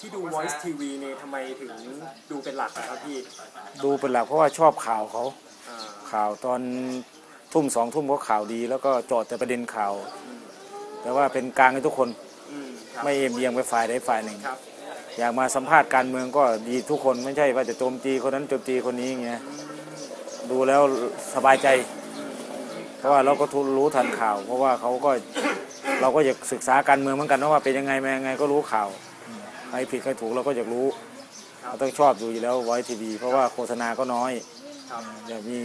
ที่ดู Voice TV เนี่ยทำไมถึงดูเป็นหลักอะครับพี่ดูเป็นหลักเพราะว่าชอบข่าวเขาอ่าข่าวตอนทุ่มสองทุ่มก็ข่าวดี แล้วก็เจาะแต่ประเด็นข่าว แต่ว่าเป็นกลางให้ทุกคนอืมครับไม่เอ็มเอียงไปฝ่ายใดฝ่ายหนึ่ง ครับอยากมาสัมภาษณ์การเมืองก็ดีทุกคนไม่ใช่ว่าจะโจมตีคนนั้นโจมตีคนนี้อย่างเงี้ยดูแล้วสบายใจ เพราะว่าเราก็ทุรู้ทันข่าว เพราะว่าเขาก็ เราก็อยากศึกษาการเมืองเหมือนกันนะว่าเป็นยังไงมายังไงก็รู้ข่าว ใครผิดใครถูกเราก็อยากรู้เราต้องชอบดูอยู่แล้วไว้ทีวีเพราะว่าโฆษณาก็น้อยครับอยากมี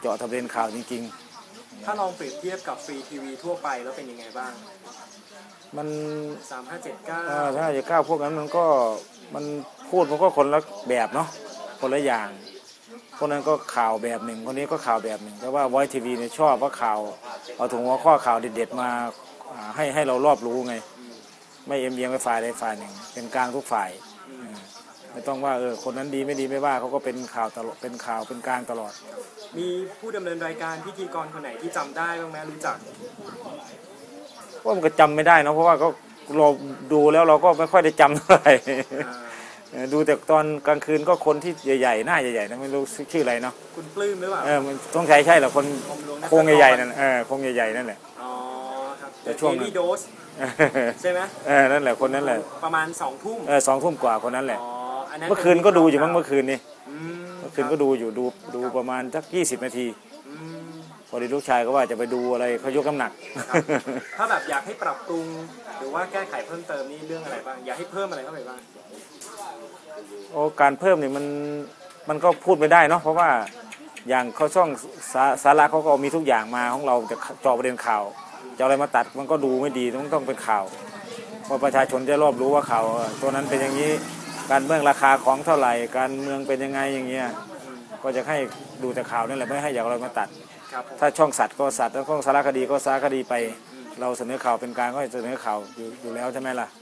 เจาะทะเบียนข่าวจริงถ้าลองเปรียบเทียบกับฟรีทีวีทั่วไปแล้วเป็นยังไงบ้างๆมัน3579เอ่อถ้าจะก้าวพวกนั้นมันก็มันพูดมันก็คนละแบบเนาะคนละอย่างคนนั้นก็ข่าวแบบหนึ่งคนนี้ก็ข่าวแบบหนึ่งแต่ว่าไวทีวีเนี่ยชอบว่าข่าว เอาถึงหัวข้อข่าวเด็ดๆมาอ่าให้ให้เรารอบรู้ไง ไม่เอ็มเอียงไปฝ่ายใดฝ่ายหนึ่ง เป็นกลางทุกฝ่ายอืมไม่ต้องว่าเออคนนั้นดีไม่ดีไม่ว่าเขาก็เป็นข่าวตลอดเป็นข่าวเป็นกลางตลอด มีผู้ดำเนินรายการพิธีกรคนไหนที่จำได้บ้างไหมรู้จักว่ามันก็จำไม่ได้เนอะเพราะว่าก็เราดูแล้วเราก็ไม่ค่อยได้จำเท่าไหร่อ่าเออดูแต่ตอนกลางคืนก็คนที่ใหญ่ๆหน้าใหญ่ๆนะไม่รู้ชื่ออะไรเนาะคุณปลื้มหรือเปล่าเออมันต้องใช้ใช่เหรอคนผมหลวงนรโครงใหญ่ๆนั่นเออโครงใหญ่ๆนั่นแหละอ๋อครับ แต่แต่ช่วงเดลี่โดสใช่ไหมเออนั่นแหละคนนั้นแหละประมาณสองทุ่มเออสองทุ่มกว่าคนนั้นแหละ อ๋ออันนั้นเมื่อคืนก็ดูอยู่มั้งเมื่อคืนนี่อืมเมื่อคืนก็ดูอยู่ดูดูประมาณสักยี่สิบนาที อืมพอดีลูกชายก็ว่าจะไปดูอะไรเขายกน้ำหนัก ครับถ้าแบบอยากให้ปรับปรุง หรือว่าแก้ไขเพิ่มเติมนี่เรื่องอะไรบ้าง อยากให้เพิ่มอะไรเข้าไปบ้าง โอ้การเพิ่มนี่มันมันก็พูดไม่ได้เนาะเพราะว่าอย่างเขาช่องสาสาระเขาก็มีทุกอย่างมาของเราจะเจาะประเด็นข่าว จะเอาอะไรมาตัดมันก็ดูไม่ดีต้องต้องเป็นข่าวเพราะประชาชนจะรอบรู้ว่าข่าวเออตัวนั้นเป็นอย่างนี้การเมืองราคาของเท่าไหร่ การเมืองเป็นยังไงอย่างเงี้ยก็จะให้ดูแต่ข่าวนั่นแหละไม่ให้อยากเอาอะไรมาตัดครับผมถ้าช่องสัตว์ก็สัตว์แล้วช่องสารคดีก็สารคดีไป เราเสนอข่าวเป็นกลารก็เสนอข่าวอยู่อยู่แล้วใช่ไหมล่ะค